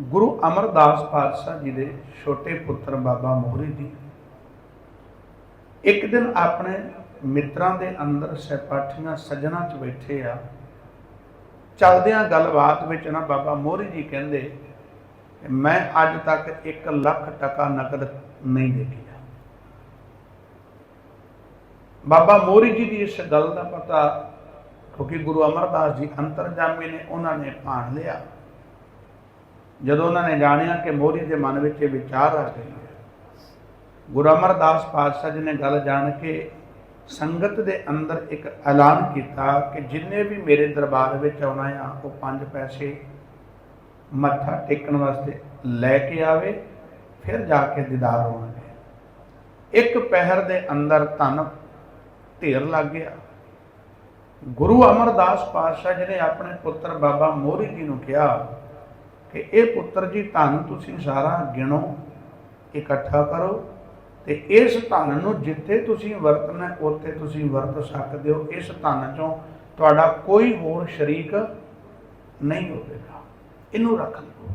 ਗੁਰੂ ਅਮਰਦਾਸ ਪਾਤਸ਼ਾਹ ਜੀ ਦੇ ਛੋਟੇ ਪੁੱਤਰ ਬਾਬਾ ਮੋਹਰੀ ਜੀ। ਇੱਕ ਦਿਨ ਆਪਣੇ ਮਿੱਤਰਾਂ ਦੇ ਅੰਦਰ ਸਹਿਪਾਠੀਆਂ ਸੱਜਣਾ ਚ ਬੈਠੇ ਆ। ਚਲਦਿਆਂ ਗੱਲਬਾਤ ਵਿੱਚ ਨਾ ਬਾਬਾ ਮੋਹਰੀ ਜੀ ਕਹਿੰਦੇ, ਮੈਂ ਅੱਜ ਤੱਕ 1 ਲੱਖ ਟਕਾ ਨਕਦ ਨਹੀਂ ਦੇਖਿਆ। ਬਾਬਾ ਮੋਹਰੀ ਜੀ ਦੀ ਇਸ ਗੱਲ ਦਾ ਪਤਾ ਕਿਉਂਕਿ ਗੁਰੂ ਅਮਰਦਾਸ ਜੀ ਅੰਤਰਜਾਮੀ ਨੇ ਉਹਨਾਂ ਨੇ ਭਾਣ ਲਿਆ। ਜਦੋਂ ਉਹਨਾਂ ਨੇ ਜਾਣਿਆ ਕਿ ਮੋਹਰੀ ਦੇ ਮਨ ਵਿੱਚ ਇਹ ਵਿਚਾਰ ਆ ਗਈ ਹੈ ਗੁਰੂ ਅਮਰਦਾਸ ਪਾਤਸ਼ਾਹ ਜੀ ਨੇ ਗੱਲ ਜਾਣ ਕੇ ਸੰਗਤ ਦੇ ਅੰਦਰ ਇੱਕ ਐਲਾਨ ਕੀਤਾ ਕਿ ਜਿੰਨੇ ਵੀ ਮੇਰੇ ਦਰਬਾਰ ਵਿੱਚ ਆਉਣਾ ਆ, ਉਹ ਪੰਜ ਪੈਸੇ ਮੱਥਾ ਟੇਕਣ ਵਾਸਤੇ ਲੈ ਕੇ ਆਵੇ, ਫਿਰ ਜਾ ਕੇ ਦੀਦਾਰ ਹੋਣਗੇ। ਇੱਕ ਪਹਿਰ ਦੇ ਅੰਦਰ ਧਨ ਢੇਰ ਲੱਗ ਗਿਆ। ਗੁਰੂ ਅਮਰਦਾਸ ਪਾਤਸ਼ਾਹ ਜੀ ਨੇ ਆਪਣੇ ਪੁੱਤਰ ਬਾਬਾ ਮੋਹਰੀ ਜੀ ਨੂੰ ਕਿਹਾ ਕਿ ਇਹ ਪੁੱਤਰ ਜੀ, ਧਨ ਤੁਸੀਂ ਸਾਰਾ ਗਿਣੋ, ਇਕੱਠਾ ਕਰੋ ਤੇ ਇਸ ਧਨ ਨੂੰ ਜਿੱਥੇ ਤੁਸੀਂ ਵਰਤਣਾ, ਉੱਥੇ ਤੁਸੀਂ ਵਰਤ ਸਕਦੇ ਹੋ। ਇਸ ਧਨ ਚੋਂ ਤੁਹਾਡਾ ਕੋਈ ਹੋਰ ਸ਼ਰੀਕ ਨਹੀਂ ਹੋਵੇਗਾ। ਇਹਨੂੰ ਰੱਖ ਲਓ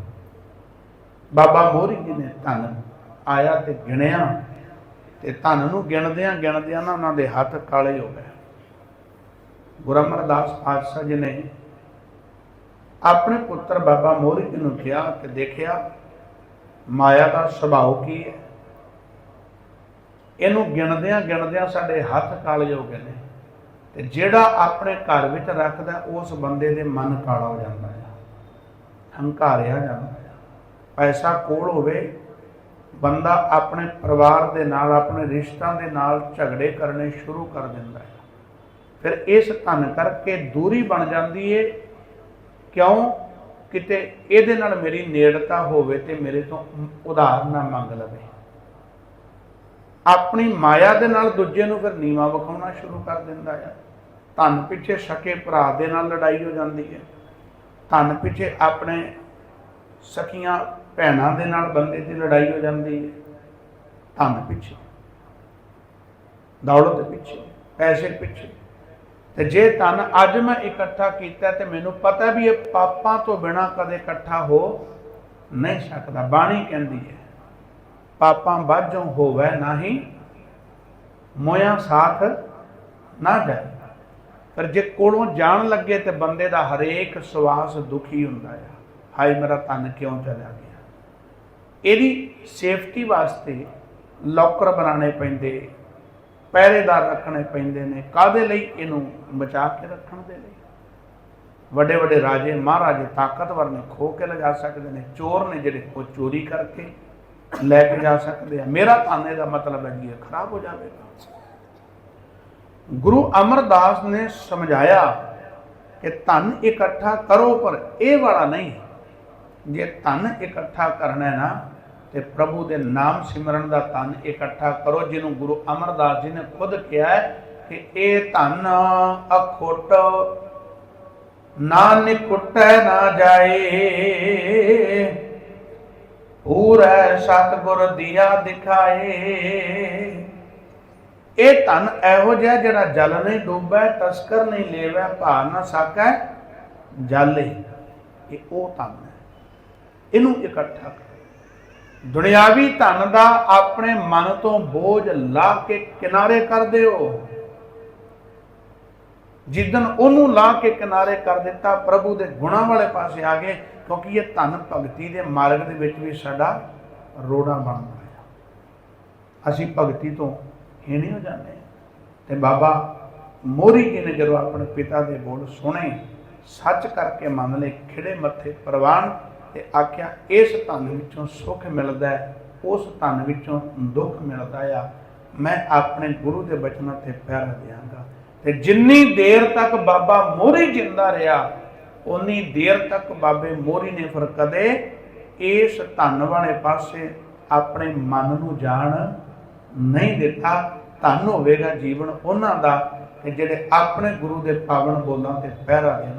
ਬਾਬਾ ਮੋਹਰੀ ਜੀ ਨੇ ਧਨ ਆਇਆ ਤੇ ਗਿਣਿਆ ਤੇ ਧਨ ਨੂੰ ਗਿਣਦਿਆਂ ਗਿਣਦਿਆਂ ਨਾ ਉਹਨਾਂ ਦੇ ਹੱਥ ਕਾਲੇ ਹੋ ਗਏ। ਗੁਰੂ ਅਮਰਦਾਸ ਪਾਤਸ਼ਾਹ ਜੀ ਨੇ ਆਪਣੇ ਪੁੱਤਰ ਬਾਬਾ ਮੋਹਰੀ ਜੀ ਨੂੰ ਕਿਹਾ ਕਿ ਦੇਖਿਆ, ਮਾਇਆ ਦਾ ਸੁਭਾਅ ਕੀ ਹੈ? ਇਹਨੂੰ ਗਿਣਦਿਆਂ ਗਿਣਦਿਆਂ ਸਾਡੇ ਹੱਥ ਕਾਲੇ ਹੋ ਗਏ ਨੇ ਤੇ ਜਿਹੜਾ ਆਪਣੇ ਘਰ ਵਿੱਚ ਰੱਖਦਾ, ਉਸ ਬੰਦੇ ਦੇ ਮਨ ਕਾਲਾ ਹੋ ਜਾਂਦਾ ਹੈ ਹੰਕਾਰਿਆ ਜਾਂਦਾ ਹੈ ਪੈਸਾ ਕੋਲ ਹੋਵੇ, ਬੰਦਾ ਆਪਣੇ ਪਰਿਵਾਰ ਦੇ ਨਾਲ, ਆਪਣੇ ਰਿਸ਼ਤਿਆਂ ਦੇ ਨਾਲ ਝਗੜੇ ਕਰਨੇ ਸ਼ੁਰੂ ਕਰ ਦਿੰਦਾ ਹੈ ਫਿਰ ਇਸ ਧਨ ਕਰਕੇ ਦੂਰੀ ਬਣ ਜਾਂਦੀ ਏ ਕਿਉਂ? ਕਿਤੇ ਇਹਦੇ ਨਾਲ ਮੇਰੀ ਨੇੜਤਾ ਹੋਵੇ ਤੇ ਮੇਰੇ ਤੋਂ ਉਧਾਰ ਨਾ ਮੰਗ ਲਵੇ। ਆਪਣੀ ਮਾਇਆ ਦੇ ਨਾਲ ਦੂਜੇ ਨੂੰ ਫਿਰ ਨੀਵਾ ਵਿਖਾਉਣਾ ਸ਼ੁਰੂ ਕਰ ਦਿੰਦਾ ਆ। ਧਨ ਪਿੱਛੇ ਸਕੇ ਭਰਾ ਦੇ ਨਾਲ ਲੜਾਈ ਹੋ ਜਾਂਦੀ ਹੈ। ਧਨ ਪਿੱਛੇ ਆਪਣੇ ਸਕੀਆਂ ਭੈਣਾਂ ਦੇ ਨਾਲ ਬੰਦੇ ਦੀ ਲੜਾਈ ਹੋ ਜਾਂਦੀ ਹੈ। ਧਨ ਪਿੱਛੇ, ਦੌਲਤ ਪਿੱਛੇ, ਪੈਸੇ ਪਿੱਛੇ। ਤੇ ਜੇ ਧਨ ਅੱਜ ਮੈਂ ਇਕੱਠਾ ਕੀਤਾ ਤੇ ਮੈਨੂੰ ਪਤਾ ਵੀ ਇਹ ਪਾਪਾਂ ਤੋਂ ਬਿਨਾ ਕਦੇ ਇਕੱਠਾ ਹੋ ਨਹੀਂ ਸਕਦਾ। ਬਾਣੀ ਕਹਿੰਦੀ ਹੈ, ਪਾਪਾਂ ਬਾਝੋਂ ਹੋਵੇ ਨਹੀਂ, ਮੋਇਆ ਸਾਥ ਨਾ ਜਾਏ। ਪਰ ਜੇ ਕੋਲੋਂ ਜਾਣ ਲੱਗੇ ਤੇ ਬੰਦੇ ਦਾ ਹਰੇਕ ਸਵਾਸ ਦੁਖੀ ਹੁੰਦਾ ਹੈ ਹਾਏ ਮੇਰਾ ਧਨ ਕਿਉਂ ਚਲਾ ਗਿਆ? ਇਹਦੀ ਸੇਫਟੀ ਵਾਸਤੇ ਲੋਕਰ ਬਣਾਉਣੇ ਪੈਂਦੇ। ਪਹਿਰੇਦਾਰ ਰੱਖਣੇ ਪੈਂਦੇ ਨੇ। ਕਾਦੇ ਲਈ? ਇਹਨੂੰ ਬਚਾ ਕੇ ਰੱਖਣ ਦੇ ਲਈ। ਵੱਡੇ ਵੱਡੇ ਰਾਜੇ, ਮਹਾਰਾਜੇ ਤਾਕਤਵਰ ਨੇ ਖੋ ਕੇ ਲਿਜਾ ਸਕਦੇ ਨੇ। ਚੋਰ ਨੇ ਜਿਹੜੇ ਉਹ ਚੋਰੀ ਕਰਕੇ ਲੈ ਕੇ ਜਾ ਸਕਦੇ ਆ। ਮੇਰਾ ਧਨ ਇਹਦਾ ਮਤਲਬ ਹੈ ਜੀ ਖਰਾਬ ਹੋ ਜਾਵੇਗਾ। ਗੁਰੂ ਅਮਰਦਾਸ ਨੇ ਸਮਝਾਇਆ ਕਿ ਧਨ ਇਕੱਠਾ ਕਰੋ, ਪਰ ਇਹ ਵਾਲਾ ਨਹੀਂ। ਜੇ ਧਨ ਇਕੱਠਾ ਕਰਨਾ ਹੈ ਨਾ ਤੇ ਪ੍ਰਭੂ ਦੇ ਨਾਮ ਸਿਮਰਨ ਦਾ ਧਨ ਇਕੱਠਾ ਕਰੋ, ਜਿਹਨੂੰ ਗੁਰੂ ਅਮਰਦਾਸ ਜੀ ਨੇ ਖੁਦ ਕਿਹਾ ਹੈ ਕਿ ਇਹ ਧਨ ਅਖੁੱਟ ਨਾ ਨਿਕੁੱਟੈ ਨਾ ਜਾਏ। ਪੂਰੈ ਸਤਿਗੁਰ ਦੀਆ ਦਿਖਾਏ। ਇਹ ਧਨ ਇਹੋ ਜਿਹਾ ਜਿਹੜਾ ਜਲ ਨਹੀਂ ਡੁੱਬੈ, ਤਸਕਰ ਨਹੀਂ ਲੇਵੈ, ਭਾਰ ਨਾ ਸਕੈ, ਜਾਲੇ ਇਹ ਉਹ ਧਨ ਹੈ। ਇਹਨੂੰ ਇਕੱਠਾ ਕਰੋ। ਦੁਨਿਆਵੀ ਧਨ ਦਾ ਆਪਣੇ ਮਨ ਤੋਂ ਬੋਝ ਲਾ ਕੇ ਕਿਨਾਰੇ ਕਰ ਦਿਓ। ਜਿੱਦਨ ਉਹਨੂੰ ਲਾ ਕੇ ਕਿਨਾਰੇ ਕਰ ਦਿੱਤਾ, ਪ੍ਰਭੂ ਦੇ ਗੁਣਾਂ ਵਾਲੇ ਪਾਸੇ ਆ ਗਏ, ਕਿਉਂਕਿ ਇਹ ਧਨ ਭਗਤੀ ਦੇ ਮਾਰਗ ਦੇ ਵਿੱਚ ਵੀ ਸਾਡਾ ਰੋੜਾ ਬਣਦਾ ਹੈ। ਅਸੀਂ ਭਗਤੀ ਤੋਂ ਹੀਣੇ ਹੋ ਜਾਂਦੇ। ਹਾਂ ਤੇ ਬਾਬਾ ਮੋਰੀ ਜੀ ਨੇ ਜਦੋਂ ਆਪਣੇ ਪਿਤਾ ਦੇ ਬੋਲ ਸੁਣੇ, ਸੱਚ ਕਰਕੇ ਮੰਨ ਲਏ ਖਿੜੇ ਮੱਥੇ ਪ੍ਰਵਾਨ ਤੇ ਆਖਿਆ, ਇਸ ਧਨ ਵਿੱਚੋਂ ਸੁੱਖ ਮਿਲਦਾ ਹੈ, ਉਸ ਧਨ ਵਿੱਚੋਂ ਦੁੱਖ ਮਿਲਦਾ ਆ। ਮੈਂ ਆਪਣੇ ਗੁਰੂ ਦੇ ਬਚਨਾਂ ਤੇ ਪਹਿਰਾ ਦਿਆਂਗਾ। ਤੇ ਜਿੰਨੀ ਦੇਰ ਤੱਕ ਬਾਬਾ ਮੋਹਰੀ ਜਿੰਦਾ ਰਿਹਾ ਉਨੀ ਦੇਰ ਤੱਕ ਬਾਬੇ ਮੋਹਰੀ ਨੇ ਫਿਰ ਕਦੇ ਇਸ ਧਨ ਵਾਲੇ ਪਾਸੇ ਆਪਣੇ ਮਨ ਨੂੰ ਜਾਣ ਨਹੀਂ ਦਿੱਤਾ। ਧਨ ਹੋਵੇਗਾ ਜੀਵਨ ਉਹਨਾਂ ਦਾ ਜਿਹੜੇ ਆਪਣੇ ਗੁਰੂ ਦੇ ਪਾਵਨ ਬੋਲਾਂ ਤੇ ਪਹਿਰਾ ਦੇਣ